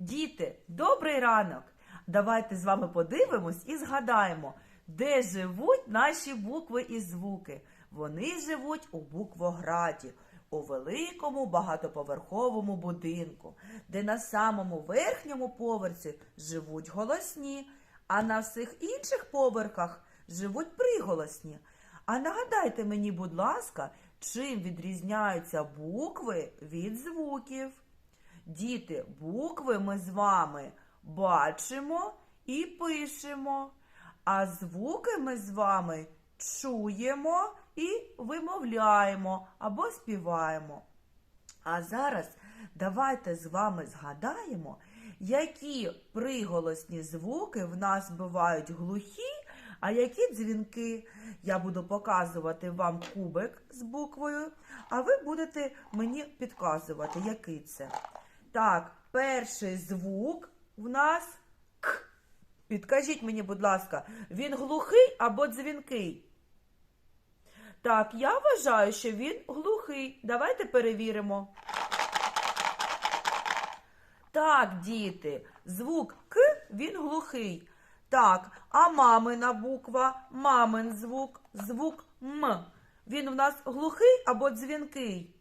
Діти, добрий ранок! Давайте з вами подивимось і згадаємо, де живуть наші букви і звуки. Вони живуть у буквограді, у великому багатоповерховому будинку, де на самому верхньому поверсі живуть голосні, а на всіх інших поверхах живуть приголосні. А нагадайте мені, будь ласка, чим відрізняються букви від звуків? Діти, букви ми з вами бачимо і пишемо, а звуки ми з вами чуємо і вимовляємо або співаємо. А зараз давайте з вами згадаємо, які приголосні звуки в нас бувають глухі, а які дзвінки. Я буду показувати вам кубик з буквою, а ви будете мені підказувати, який це. Так, перший звук в нас К. Підкажіть мені, будь ласка, він глухий або дзвінкий? Так, я вважаю, що він глухий. Давайте перевіримо. Так, діти, звук К він глухий. Так, а мамина буква, мамин звук, звук М. Він у нас глухий або дзвінкий?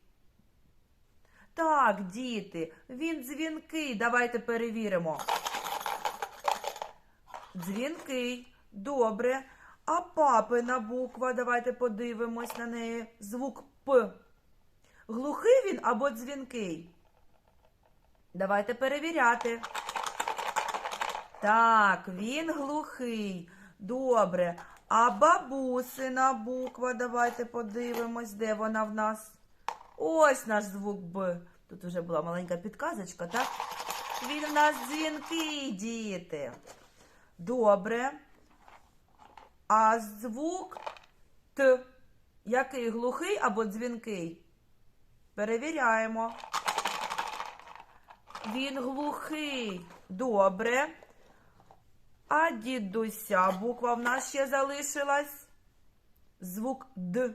Так, діти, він дзвінкий. Давайте перевіримо. Дзвінкий. Добре. А папина буква, давайте подивимось на неї. Звук П. Глухий він або дзвінкий? Давайте перевіряти. Так, він глухий. Добре. А бабусина буква, давайте подивимось, де вона в нас. Ось наш звук Б. Тут вже була маленька підказочка, так? Він в нас дзвінкий, діти. Добре. А звук Т. Який глухий або дзвінкий? Перевіряємо. Він глухий. Добре. А дідуся буква в нас ще залишилась. Звук Д.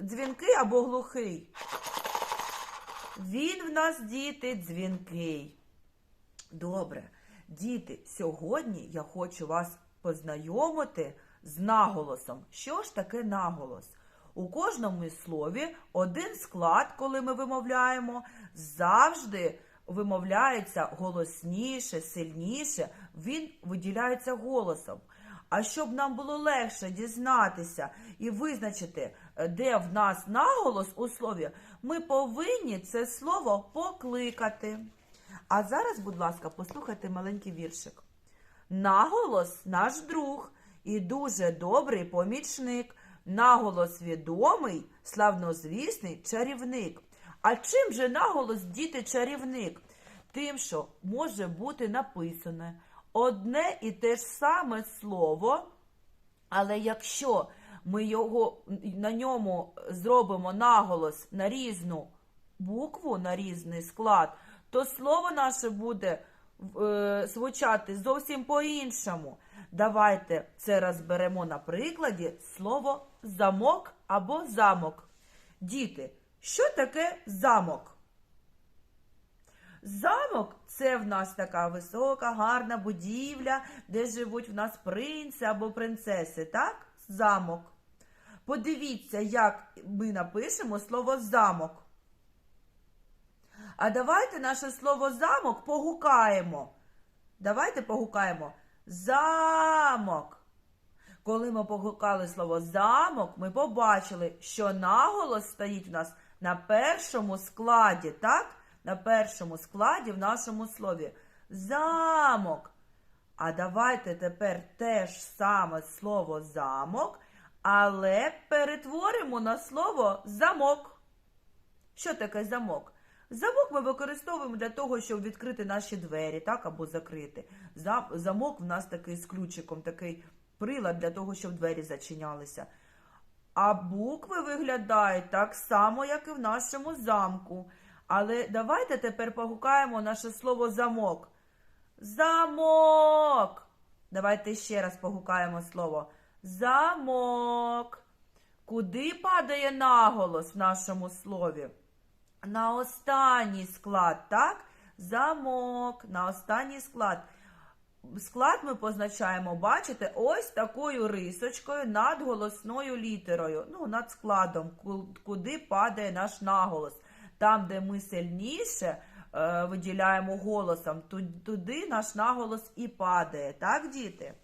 Дзвінкий або глухий? Він в нас, діти, дзвінкий. Добре. Діти, сьогодні я хочу вас познайомити з наголосом. Що ж таке наголос? У кожному слові один склад, коли ми вимовляємо, завжди вимовляється голосніше, сильніше, він виділяється голосом. А щоб нам було легше дізнатися і визначити, е, де в нас наголос у слові, ми повинні це слово покликати. А зараз, будь ласка, послухайте маленький віршик. Наголос наш друг і дуже добрий помічник. Наголос відомий, славнозвісний чарівник. А чим же наголос діти чарівник? Тим, що може бути написане одне і те ж саме слово, але якщо ми його на ньому зробимо наголос на різну букву, на різний склад, то слово наше буде е, звучати зовсім по-іншому. Давайте це розберемо на прикладі слово замок або замок. Діти, що таке замок? Замок це в нас така висока, гарна будівля, де живуть в нас принци або принцеси, так? Замок. Подивіться, як ми напишемо слово замок. А давайте наше слово замок погукаємо. Давайте погукаємо замок. Коли ми погукали слово замок, ми побачили, що наголос стоїть в нас на першому складі, так? На першому складі в нашому слові замок. А давайте тепер те ж саме слово замок, але перетворимо на слово замок. Що таке замок? Замок ми використовуємо для того, щоб відкрити наші двері, так, або закрити. Зам- Замок в нас такий з ключиком, такий прилад для того, щоб двері зачинялися. А букви виглядають так само, як і в нашому замку. Але давайте тепер погукаємо наше слово замок. Замок. Давайте ще раз погукаємо слово. Замок. Куди падає наголос в нашому слові? На останній склад, так? замок. На останній склад. Склад ми позначаємо, бачите, ось такою рисочкою над голосною літерою. Ну, над складом, куди падає наш наголос. Там, де ми сильніше е, виділяємо голосом, туди наш наголос і падає. Так, діти?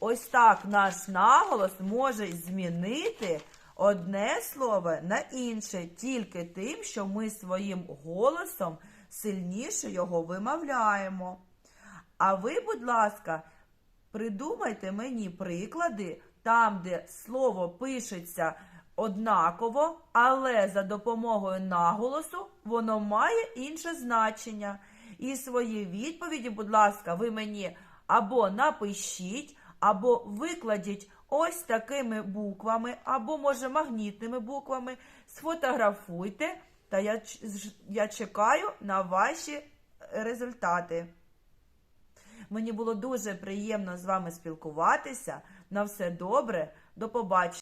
Ось так наш наголос може змінити одне слово на інше тільки тим, що ми своїм голосом сильніше його вимовляємо. А ви, будь ласка, придумайте мені приклади там, де слово пишеться однаково, але за допомогою наголосу воно має інше значення. І свої відповіді, будь ласка, ви мені або напишіть, або викладіть ось такими буквами, або, може, магнітними буквами. Сфотографуйте, та я, я чекаю на ваші результати. Мені було дуже приємно з вами спілкуватися. На все добре, до побачення.